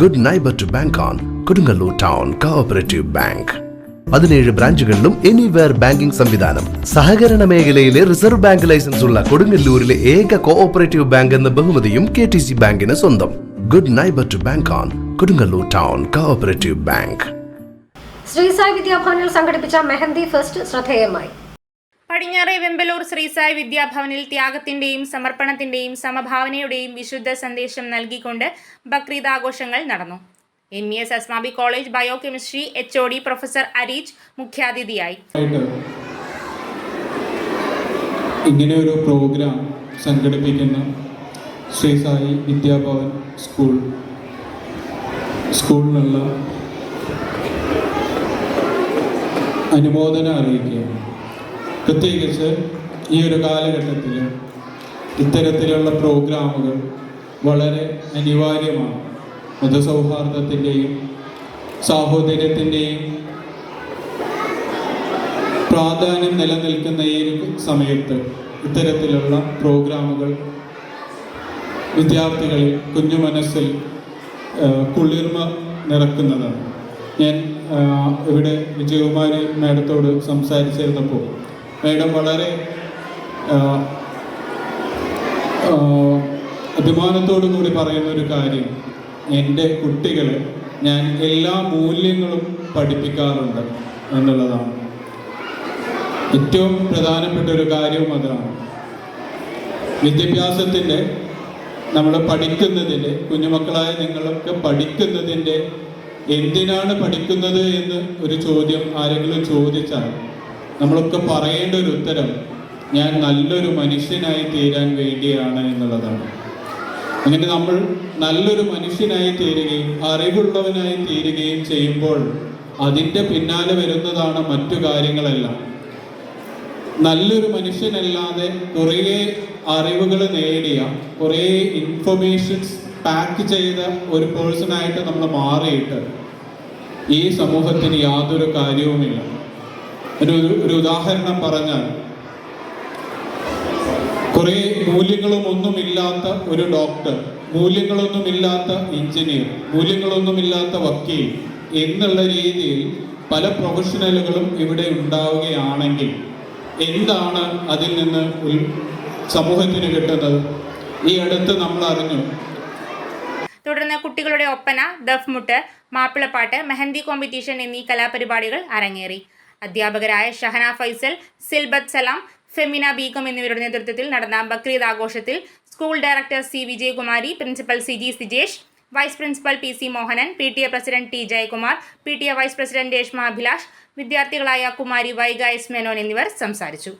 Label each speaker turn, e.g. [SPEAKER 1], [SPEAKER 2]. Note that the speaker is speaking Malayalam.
[SPEAKER 1] Good neighbour to bank on Kodungallur town cooperative bank പതിനേഴ് ബ്രാഞ്ചുകളിലും എനിവെയർ ബാങ്കിംഗ് സംവിധാനം. സഹകരണ മേഖലയിലെ റിസർവ് ബാങ്ക് ലൈസൻസ് ഉള്ള കൊടുങ്ങല്ലൂരിലെ ഏക കോഓപ്പറേറ്റീവ് ബാങ്ക് എന്ന ബഹുമതിയും കെ ടി സി ബാങ്കിന് സ്വന്തം. Good neighbour to bank on Kodungallur town cooperative bank
[SPEAKER 2] Sri Sai വിദ്യാഭവനിൽ സംഘടിപ്പിച്ച മെഹന്തി ഫെസ്റ്റ് ശ്രദ്ധേയമായി.
[SPEAKER 3] പടിഞ്ഞാറെ വെമ്പലൂർ ശ്രീസായി വിദ്യാഭവനിൽ ത്യാഗത്തിന്റെയും സമർപ്പണത്തിന്റെയും സമഭാവനയുടെയും വിശുദ്ധ സന്ദേശം നൽകിക്കൊണ്ട് ബക്രീദ് ആഘോഷങ്ങൾ നടന്നു. M. S. Asmabi college biochemistry H O D professor Areej മുഖ്യാതിഥിയായി.
[SPEAKER 4] ഇങ്ങനെ ഒരു പ്രോഗ്രാം സംഘടിപ്പിക്കുന്ന ശ്രീ സായി വിദ്യാഭവൻ സ്കൂൾ സ്കൂളിനുള്ള അനുമോദനം അറിയിക്കുകയാണ്. പ്രത്യേകിച്ച് ഈ ഒരു കാലഘട്ടത്തിൽ ഇത്തരത്തിലുള്ള പ്രോഗ്രാമുകൾ വളരെ അനിവാര്യമാണ്. മതസൗഹാർദ്ദത്തിന്റെയും സാഹോദര്യത്തിന്റെയും പ്രാധാന്യം നിലനിൽക്കുന്ന ഈ സമയത്ത് ഇത്തരത്തിലുള്ള പ്രോഗ്രാമുകൾ വിദ്യാർത്ഥികളിൽ കുഞ്ഞു മനസ്സിൽ കുളിർമ നിറക്കുന്നതാണ്. ഞാൻ ഇവിടെ വിജയകുമാരി മാഡത്തോട് സംസാരിച്ചിരുന്നപ്പോൾ മാഡം വളരെ അഭിമാനത്തോടു കൂടി പറയുന്ന ഒരു കാര്യം. എന്റെ കുട്ടികളെ ഞാൻ എല്ലാ മൂല്യങ്ങളും പഠിപ്പിക്കാറുണ്ട് എന്നുള്ളതാണ്. ഏറ്റവും പ്രധാനപ്പെട്ട ഒരു കാര്യവും അതാണ്. വിദ്യാഭ്യാസത്തിന്റെ നമ്മൾ പഠിക്കുന്നതിന്റെ കുഞ്ഞുമക്കളായ നിങ്ങളൊക്കെ പഠിക്കുന്നതിന്റെ എന്തിനാണ് പഠിക്കുന്നത് എന്ന് ഒരു ചോദ്യം ആരെങ്കിലും ചോദിച്ചാൽ നമ്മളൊക്കെ പറയേണ്ട ഒരു ഉത്തരം ഞാൻ നല്ലൊരു മനുഷ്യനായി തീരാൻ വേണ്ടിയാണ് എന്നുള്ളതാണ്. അങ്ങനെ നമ്മൾ നല്ലൊരു മനുഷ്യനായി തീരുകയും അറിവുള്ളവനായി തീരുകയും ചെയ്യുമ്പോൾ അതിന്റെ പിന്നാലെ വരുന്നതാണ് മറ്റു കാര്യങ്ങളെല്ലാം. നല്ലൊരു മനുഷ്യനല്ലാതെ കുറേ അറിവുകൾ നേടിയ കുറേ ഇൻഫർമേഷൻസ് പാക്ക് ചെയ്ത ഒരു പേഴ്സണായിട്ട് നമ്മൾ മാറിയിട്ട് ഈ സമൂഹത്തിന് യാതൊരു കാര്യവുമില്ല. ഒരു ഒരു ഉദാഹരണം പറഞ്ഞാൽ കുറേ മൂല്യങ്ങളും ഒന്നുമില്ലാത്ത ഒരു ഡോക്ടർ മൂല്യങ്ങളൊന്നുമില്ലാത്ത എഞ്ചിനീയർ മൂല്യങ്ങളൊന്നുമില്ലാത്ത വക്കീൽ എന്നുള്ള രീതിയിൽ പല പ്രൊഫഷണലുകളും ഇവിടെ ഉണ്ടാവുകയാണെങ്കിൽ എന്താണ് അതിൽ നിന്ന് സമൂഹത്തിന് കിട്ടുന്നത്? ഈ അടുത്ത് നമ്മൾ അറിഞ്ഞു.
[SPEAKER 3] തുടർന്ന് കുട്ടികളുടെ ഒപ്പന ദഫ്മുട്ട് മാപ്പിളപ്പാട്ട് മെഹന്തി കോമ്പറ്റീഷൻ എന്നീ കലാപരിപാടികൾ അരങ്ങേറി. അധ്യാപകരായ ഷഹന ഫൈസൽ സിൽബത്ത് സലാം ഫെമിന ബീഗം എന്നിവരുടെ നേതൃത്വത്തിൽ നടന്ന ബക്രീദ് ആഘോഷത്തിൽ school director C Vijayakumari principal C G Sijesh vice principal P C Mohanan P T A president T Jayakumar P T A vice president Reshma Abhilash വിദ്യാർത്ഥികളായ Kumari Vaiga S Menon എന്നിവർ സംസാരിച്ചു.